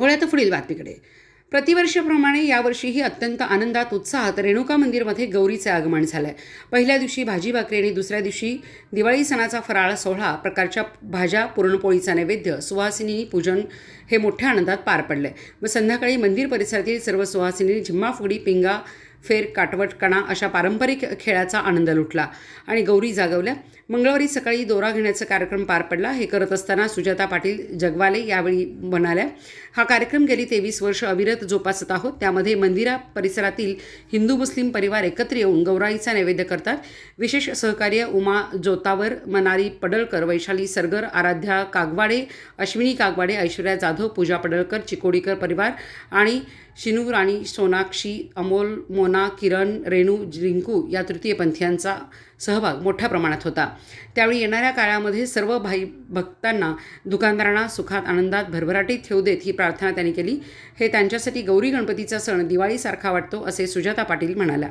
वळ्यात पुढील बातमीकडे प्रतिवर्षाप्रमाणे यावर्षीही अत्यंत आनंदात उत्साहात रेणुका मंदिरमध्ये गौरीचे आगमन झालं आहे पहिल्या दिवशी भाजी भाकरी आणि दुसऱ्या दिवशी दिवाळी सणाचा फराळ सोहळा प्रकारच्या भाज्या पुरणपोळीचा नैवेद्य सुहासिनी पूजन हे मोठ्या आनंदात पार पडले व संध्याकाळी मंदिर परिसरातील सर्व सुहासिनी झिम्मा फुगडी पिंगा फेर काटवट कणा अशा पारंपरिक खेळाचा आनंद लुटला. आणि गौरी जागवल्या. मंगळवारी सकाळी दोरा घेण्याचा कार्यक्रम पार पडला. हे करत असताना सुजाता पाटील जगवाले यावेळी म्हणाल्या हा कार्यक्रम गेली तेवीस वर्ष अविरत जोपासत आहोत. त्यामध्ये मंदिरा परिसरातील हिंदू मुस्लिम परिवार एकत्र येऊन गौराईचा नैवेद्य करतात. विशेष सहकार्य उमा जोतावर मनारी पडळकर वैशाली सरगर आराध्या कागवाडे अश्विनी कागवाडे ऐश्वर्या जाधव पूजा पडळकर चिकोडीकर परिवार आणि शिनू राणी सोनाक्षी अमोल मोना किरण रेणू रिंकू या तृतीयपंथीयांचा सहभाग मोठ्या प्रमाणात होता. त्यावेळी येणाऱ्या काळामध्ये सर्व भाई भक्तांना दुकानदारांना सुखात आनंदात भरभराटीत ठेवू देत ही प्रार्थना त्यांनी केली. हे त्यांच्यासाठी गौरी गणपतीचा सण दिवाळीसारखा वाटतो असे सुजाता पाटील म्हणाल्या.